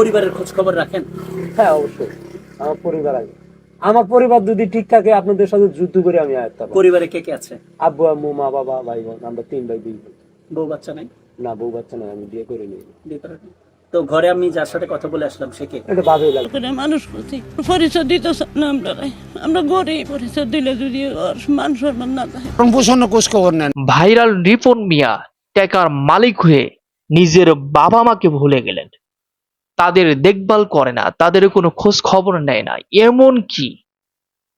পরিবারের খোঁজ খবর রাখেন? হ্যাঁ অবশ্যই। আমার পরিবার আগে। আমার পরিবার যদি ঠিক থাকে আপনাদের সাথে যুদ্ধ করে আমি আয়ত্তা। পরিবারে কে কে আছে? আব্বু আম্মু মা বাবা ভাই বোন আমরা তিন ভাই দুই বোন। বউ বাচ্চা নাই? না বউ বাচ্চা নয় আমি বিয়ে করে নিই বিয়ে তো ঘরে আমি যার সাথে কথা বলে আসলাম সে কে? এটা লাগে। মানুষ করছি পরিচয় দিতে না আমরা আমরা পরিচয় দিলে যদি মান সম্মান না থাকে। খবর নেন। ভাইরাল রিপন মিয়া টাকার মালিক হয়ে নিজের বাবা মাকে ভুলে গেলেন। তাদের দেখভাল করে না, তাদের কোনো খোঁজ খবর নেয় না, এমন কি?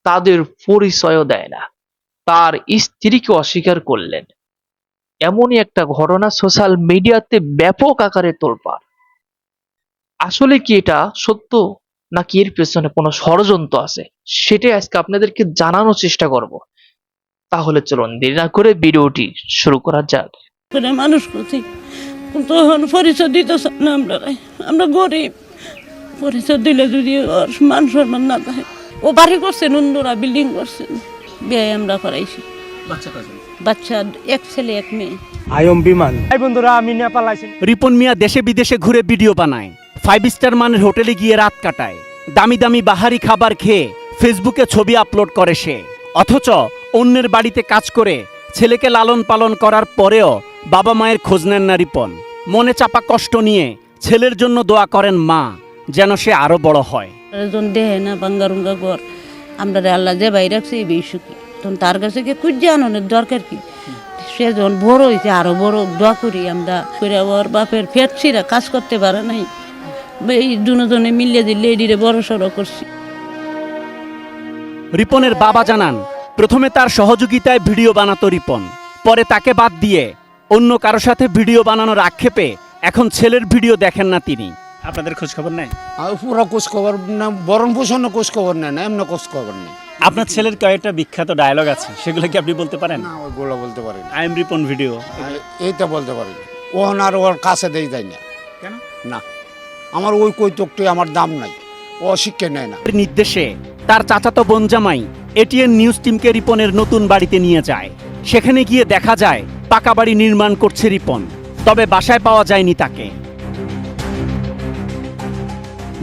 তাদের পরিচয়ও দেয় না। তার স্ত্রীকে অস্বীকার করলেন। এমনই একটা ঘটনা সোশ্যাল মিডিয়াতে ব্যাপক আকারে তোলপাড়। আসলে কি এটা সত্য নাকি এর পেছনে কোনো ষড়যন্ত্র আছে? সেটাই আজকে আপনাদেরকে জানানোর চেষ্টা করব। তাহলে চলুন দেরি না করে ভিডিওটি শুরু করা যাক। মানুষ কিন্তু পরিচয় দিতে চান না আমরা আমরা গরিব। পরিচয় দিলে যদি ওর মান সম্মান না থাকে। ও বাড়ি করছেন অন্যরা বিল্ডিং করছেন বিয়ে আমরা করাইছি। বাচ্চা এক ছেলে এক মেয়ে। আয়ম বিমান। এই বন্ধুরা আমি নেপাল আইছি রিপন মিয়া দেশে বিদেশে ঘুরে ভিডিও বানায়। ফাইভ স্টার মানের হোটেলে গিয়ে রাত কাটায়। দামি দামি বাহারি খাবার খেয়ে ফেসবুকে ছবি আপলোড করে সে। অথচ অন্যের বাড়িতে কাজ করে ছেলেকে লালন পালন করার পরেও বাবা মায়ের খোঁজ নেন না রিপন। মনে চাপা কষ্ট নিয়ে ছেলের জন্য দোয়া করেন মা যেন সে আরও বড় হয়। একজন দেহে না বাঙ্গারুঙ্গা ঘর আমরা আল্লাহ যে বাইরে রাখছে এই বেশি তখন তার কাছে কি খুঁজে আননের দরকার কি? সে যখন বড় হয়েছে আরও বড় দোয়া করি আমরা। করে ওর বাপের ফেটছিরা কাজ করতে পারে নাই। এই দুজনে মিলিয়ে দিলে এডিরে বড় সড়ো করছি। রিপনের বাবা জানান প্রথমে তার সহযোগিতায় ভিডিও বানাতো রিপন পরে তাকে বাদ দিয়ে অন্য কারও সাথে ভিডিও বানানোর আক্ষেপে এখন ছেলের ভিডিও দেখেন না তিনি। আপনাদের খোঁজ খবর নেই? আর পুরো খোঁজ খবর না বরণ পোষণ খোঁজ খবর নেন এমন খোঁজ খবর নেই। আপনার ছেলের কয়েকটা বিখ্যাত ডায়লগ আছে সেগুলো কি আপনি বলতে পারেন? না ওইগুলো বলতে পারি না। আই এম রিপন ভিডিও এই- এইটা বলতে পারি ওহন আর ওর কাছে দেই যায় না। কেন? না। আমার ওই কৈতকটি আমার দাম নাই। ও শিক্ষা নেয় না। নির্দেশে তার চাচাতো বোন জামাই এটিএন নিউজ টিমকে রিপনের নতুন বাড়িতে নিয়ে যায়। সেখানে গিয়ে দেখা যায় পাকা বাড়ি নির্মাণ করছে রিপন তবে বাসায় পাওয়া যায়নি তাকে।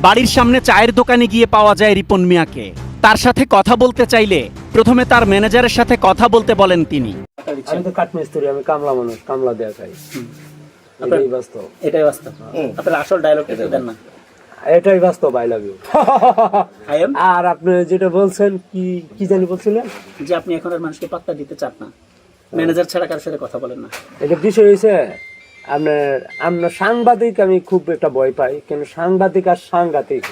বাড়ির সামনে চায়ের দোকানে গিয়ে পাওয়া যায় রিপন মিয়াকে। তার সাথে কথা বলতে চাইলে প্রথমে তার ম্যানেজারের সাথে কথা বলতে বলেন তিনি। আমি তো কাঠমিস্ত্রি আমি কামলা মানুষ কামলা দেয়া খাই এটাই বাস্তব। এটাই বাস্তব। আপনার আসল ডায়লগটা একটু না। এটাই বাস্তব আই লাভ ইউ আর আপনি যেটা বলছেন কি কি জানি বলছিলেন? যে আপনি এখন আর মানুষকে পাত্তা দিতে চান না। ম্যানেজার ছাড়া কারোর সাথে কথা বলেন না। এটা বিষয় হয়েছে আপনার আপনার সাংবাদিক আমি খুব একটা ভয় পাই কেন সাংবাদিক আর সাংঘাতিক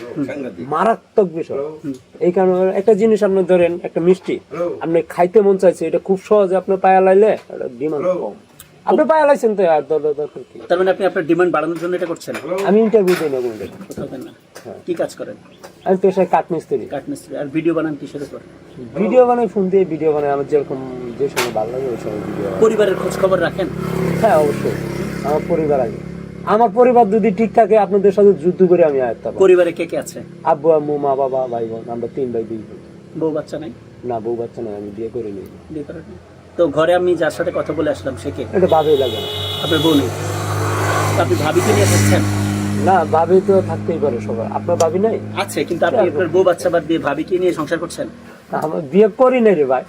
মারাত্মক বিষয়। এই কারণে একটা জিনিস আপনি ধরেন একটা মিষ্টি আপনি খাইতে মন চাইছে এটা খুব সহজে আপনি পায়া লাইলে ডিমান্ড কম। আপনি পায়া লাইছেন তো আর দরকার কি? তার মানে আপনি আপনার ডিমান্ড বাড়ানোর জন্য এটা করছেন? আমি ইন্টারভিউ দিই না কোনটা না। কি কাজ করেন? আমি পেশায় কাঠমিস্ত্রি কাঠমিস্ত্রি আর ভিডিও বানান কিসের উপর? ভিডিও বানাই ফোন দিয়ে ভিডিও বানাই। আমার যেরকম যে সময় ভালো লাগে ওই সময় ভিডিও পরিবারের খোঁজ খবর রাখেন? হ্যাঁ অবশ্যই। আমার পরিবার আগে। আমার পরিবার যদি ঠিক থাকে আপনাদের সাথে যুদ্ধ করে আমি আয়ত্তা পরিবারে কে কে আছে? আব্বু আম্মু মা বাবা ভাই বোন আমরা তিন ভাই দুই বোন। বউ বাচ্চা নাই? না বউ বাচ্চা নাই আমি বিয়ে করে নিই বিয়ে করেন তো ঘরে আমি যার সাথে কথা বলে আসলাম সে কে? এটা ভাবেই লাগে না আপনার বউ নেই। আপনি ভাবিকে নিয়ে থাকছেন না ভাবি তো থাকতেই পারে সবার। আপনার ভাবি নাই? আছে কিন্তু আপনি আপনার বউ বাচ্চা বাদ দিয়ে ভাবিকে নিয়ে সংসার করছেন? আমার বিয়ে করি নাই রে ভাই।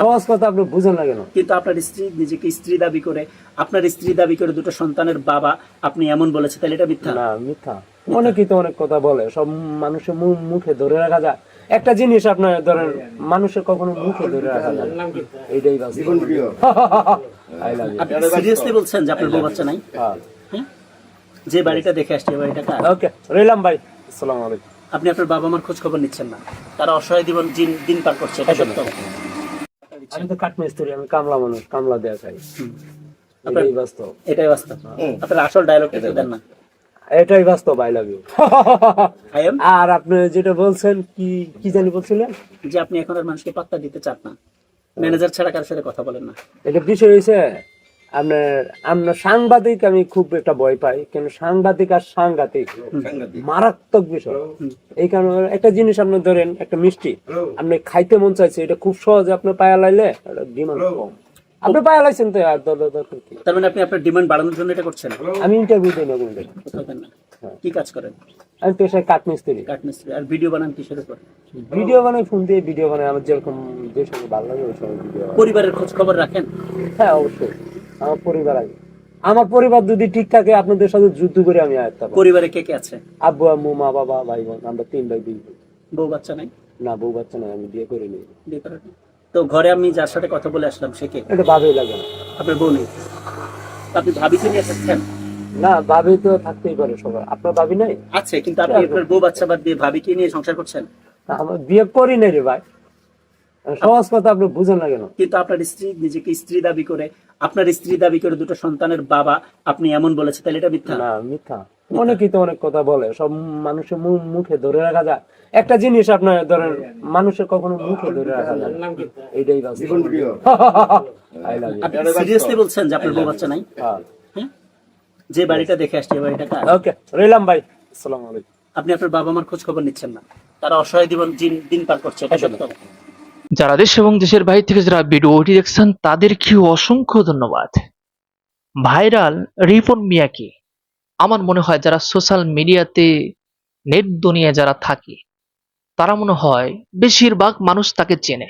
সহজ কথা আপনি বুঝেন না কেন? কিন্তু আপনার স্ত্রী নিজেকে স্ত্রী দাবি করে আপনার স্ত্রী দাবি করে দুটো সন্তানের বাবা আপনি এমন বলেছে তাহলে এটা মিথ্যা? না মিথ্যা। অনেকেই তো অনেক কথা বলে সব মানুষের মুখে ধরে রাখা যায়। একটা জিনিস আপনার ধরেন মানুষের কখনো মুখে ধরে রাখা যায় না। এইটাই আই লাভ আপনি সিরিয়াসলি বলছেন যে আপনার বউ বাচ্চা নাই? হ্যাঁ। যে বাড়িটা দেখে আসছে এই বাড়িটা কার? ওকে রইলাম ভাই। আসসালামু আলাইকুম। আপনি আপনার বাবা মার খোঁজ খবর নিচ্ছেন না। তারা অসহায় জীবন দিন দিন পার করছে এটা সত্য। আমি তো কাঠমিস্ত্রি আমি কামলা মানুষ কামলা দেয়া খাই এটাই বাস্তব। এটাই বাস্তব। আপনার আসল ডায়লগটা দেন না। এটাই বাস্তব আই লাভ ইউ আর আপনি যেটা বলছেন কি কি জানি বলছিলেন? যে আপনি এখন আর মানুষকে পাত্তা দিতে চান না। ম্যানেজার ছাড়া কার সাথে কথা বলেন না। এটা বিষয় হয়েছে আপনার আপনার সাংবাদিক আমি খুব একটা ভয় পাই কেন সাংবাদিক আর সাংঘাতিক মারাত্মক বিষয়। এই কারণে একটা জিনিস আপনি ধরেন একটা মিষ্টি আপনি খাইতে মন চাইছে এটা খুব সহজে আপনি পায়া লাইলে ডিমান্ড কম। আপনি পায়া লাইছেন তো আর দর দরকার কি? তার মানে আপনি আপনার ডিমান্ড বাড়ানোর জন্য এটা করছেন? আমি ইন্টারভিউ দিই না হ্যাঁ। কি কাজ করেন? আমি পেশায় কাঠমিস্ত্রি। কাঠমিস্ত্রি। আর ভিডিও বানান কিসের উপর? ভিডিও বানাই ফোন দিয়ে ভিডিও বানাই আমার যেরকম যে সময় ভালো লাগে ওই সময় ভিডিও পরিবারের খোঁজ খবর রাখেন? হ্যাঁ অবশ্যই। আমার পরিবার আগে। আমার পরিবার যদি ঠিক থাকে আপনাদের সাথে যুদ্ধ করে আমি আয়ত্তা পরিবারে কে কে আছে? আব্বু আম্মু মা বাবা ভাই বোন আমরা তিন ভাই দুই বোন। বউ বাচ্চা নাই? না বউ বাচ্চা নাই আমি বিয়ে করে নিই। বিয়ে নাই? তো ঘরে আমি যার সাথে কথা বলে আসলাম সে কে? এটা ভাবেই লাগে না। আপনার বউ নেই? আপনি ভাবিকে নিয়ে এসেছেন? না ভাবি তো থাকতেই পারে সবাই আপনার ভাবি নাই? আছে কিন্তু আপনি আপনার বউ বাচ্চা বাদ দিয়ে ভাবি ভাবিকে নিয়ে সংসার করছেন? আমার বিয়ে করি নাই রে ভাই। সহজ কথা আপনি বুঝেন না কেন? কিন্তু আপনার স্ত্রী নিজেকে স্ত্রী দাবি করে আপনার স্ত্রী দাবি করে দুটো সন্তানের বাবা আপনি এমন বলেছে তাহলে এটা মিথ্যা? না মিথ্যা। অনেকেই তো অনেক কথা বলে সব মানুষের মুখে ধরে রাখা যায়। একটা জিনিস আপনার ধরেন মানুষের কখনো মুখে ধরে রাখা যায়। এইটাই সিরিয়াসলি বলছেন যে আপনার বউ বাচ্চা নাই? হ্যাঁ। হ্যাঁ। যে বাড়িটা দেখে আসছে এই বাড়িটা ওকে রইলাম ভাই। আসসালামু আলাইকুম। আপনি আপনার বাবা মার খোঁজ খবর নিচ্ছেন না। তারা অসহায় জীবন দিন- দিন পার করছে এটা সত্য। যারা দেশ এবং দেশের বাইরে থেকে যারা ভিডিওটি দেখছেন তাদেরকে অসংখ্য ধন্যবাদ। ভাইরাল রিপন মিয়াকে আমার মনে হয় যারা সোশ্যাল মিডিয়াতে নেট দুনিয়া যারা থাকে, তারা মনে হয় বেশিরভাগ মানুষ তাকে চেনে,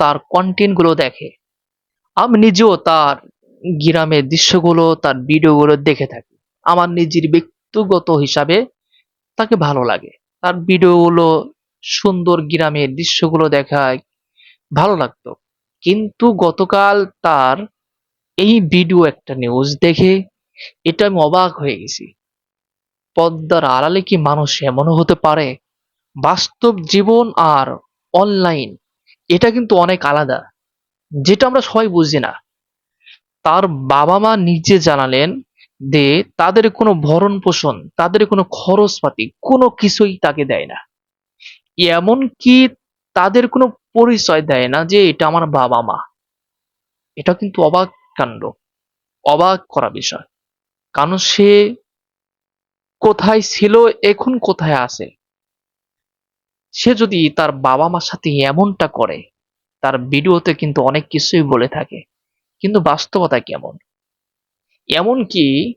তার কন্টেন্টগুলো দেখে। আমি নিজেও তার গ্রামের দৃশ্যগুলো, তার ভিডিওগুলো দেখে থাকি। আমার নিজের ব্যক্তিগত হিসাবে তাকে ভালো লাগে। তার ভিডিওগুলো সুন্দর গ্রামের দৃশ্যগুলো দেখায় ভালো লাগতো। কিন্তু গতকাল তার এই ভিডিও একটা নিউজ দেখে এটা আমি অবাক হয়ে গেছি। পদ্মার আড়ালে কি মানুষ এমনও হতে পারে? বাস্তব জীবন আর অনলাইন এটা কিন্তু অনেক আলাদা, যেটা আমরা সবাই বুঝি না। তার বাবা মা নিজে জানালেন যে তাদের কোনো ভরণ পোষণ, তাদের কোনো খরচপাতি কোনো কিছুই তাকে দেয় না। এমন কি তাদের কোনো পরিচয় দেয় না যে এটা আমার বাবা মা। এটা কিন্তু অবাক কাণ্ড। অবাক করা বিষয়। কারণ সে কোথায় ছিল, এখন কোথায় আছে? সে যদি তার বাবা মার সাথে এমনটা করে, তার ভিডিওতে কিন্তু অনেক কিছুই বলে থাকে। কিন্তু বাস্তবতা কেমন? এমনকি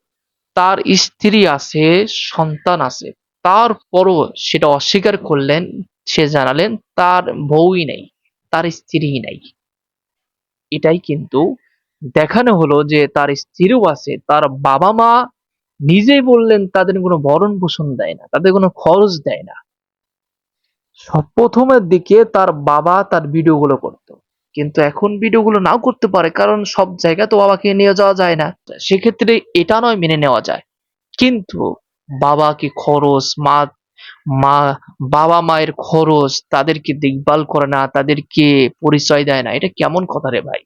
তার স্ত্রী আছে, সন্তান আছে তারপরও সেটা অস্বীকার করলেন, সে জানালেন তার বউই নেই, তার স্ত্রী নাই। এটাই কিন্তু দেখানো হলো যে তার স্ত্রীও আছে, তার বাবা মা নিজেই বললেন তাদের কোনো ভরণ পোষণ দেয় না, তাদের কোনো খরচ দেয় না। সব প্রথমের দিকে তার বাবা তার ভিডিওগুলো করতো, কিন্তু এখন ভিডিওগুলো নাও করতে পারে, কারণ সব জায়গা তো বাবাকে নিয়ে যাওয়া যায় না। সেক্ষেত্রে এটা নয় মেনে নেওয়া যায়। কিন্তু বাবা কি খরচ? মা মা, বাবা মায়ের খরচ তাদেরকে দেখভাল করে না, তাদেরকে পরিচয় দেয় না। এটা কেমন কথা রে ভাই?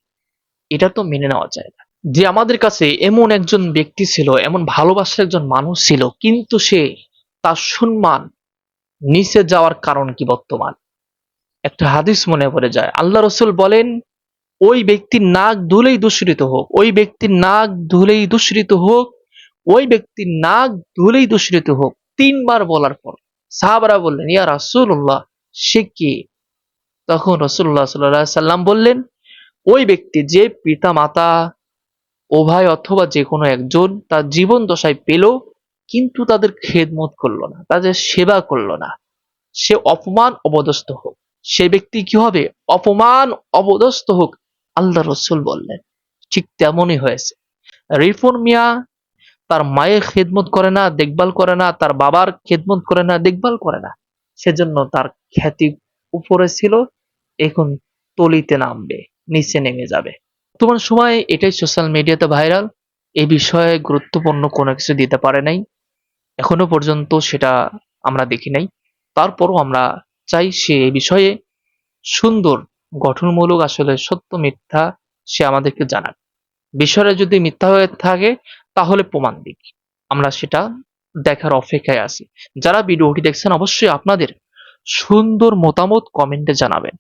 এটা তো মেনে নেওয়া যায় না। যে আমাদের কাছে এমন একজন ব্যক্তি ছিল, এমন ভালোবাসার একজন মানুষ ছিল, কিন্তু সে তার সম্মান নিচে যাওয়ার কারণ কি বর্তমান? একটা হাদিস মনে পড়ে যায়, আল্লাহ রসুল বলেন, ওই ব্যক্তির নাক ধুলেই দূষিত হোক, ওই ব্যক্তির নাক ধুলেই দূষিত হোক ওই ব্যক্তির নাক ধুলেই দূষিত হোক। তিনবার বলার পর সাহাবারা বললেন, ইয়া রাসূলুল্লাহ, সে কি? তখন রসুল্লাহ সাল্লাহ সাল্লাম বললেন, ওই ব্যক্তি যে পিতা মাতা উভয় অথবা যে কোনো একজন তার জীবন দশায় পেল, কিন্তু তাদের খেদমত করল না, তাদের সেবা করল না। সে অপমান অবদস্ত হোক। সে ব্যক্তি কি হবে? অপমান অবদস্ত হোক। আল্লাহ রসুল বললেন, ঠিক তেমনই হয়েছে। রিফন মিয়া তার মায়ের খেদমত করে না, দেখভাল করে না, তার বাবার খেদমত করে না, দেখভাল করে না। সেজন্য তার খ্যাতি উপরে ছিল, এখন তলিতে নামবে, নিচে নেমে যাবে। বর্তমান সময়ে এটাই সোশ্যাল মিডিয়াতে ভাইরাল এ বিষয়ে গুরুত্বপূর্ণ কোনো কিছু দিতে পারে নাই। এখনও পর্যন্ত সেটা আমরা দেখি নাই। তারপরও আমরা চাই সে এ বিষয়ে সুন্দর, গঠনমূলক, আসলে সত্য মিথ্যা সে আমাদেরকে জানাক। বিষয়টা যদি মিথ্যা হয়ে থাকে, তাহলে প্রমাণ দিক। আমরা সেটা দেখার অপেক্ষায় আছি। যারা ভিডিওটি দেখছেন, অবশ্যই আপনাদের সুন্দর মতামত কমেন্টে জানাবেন।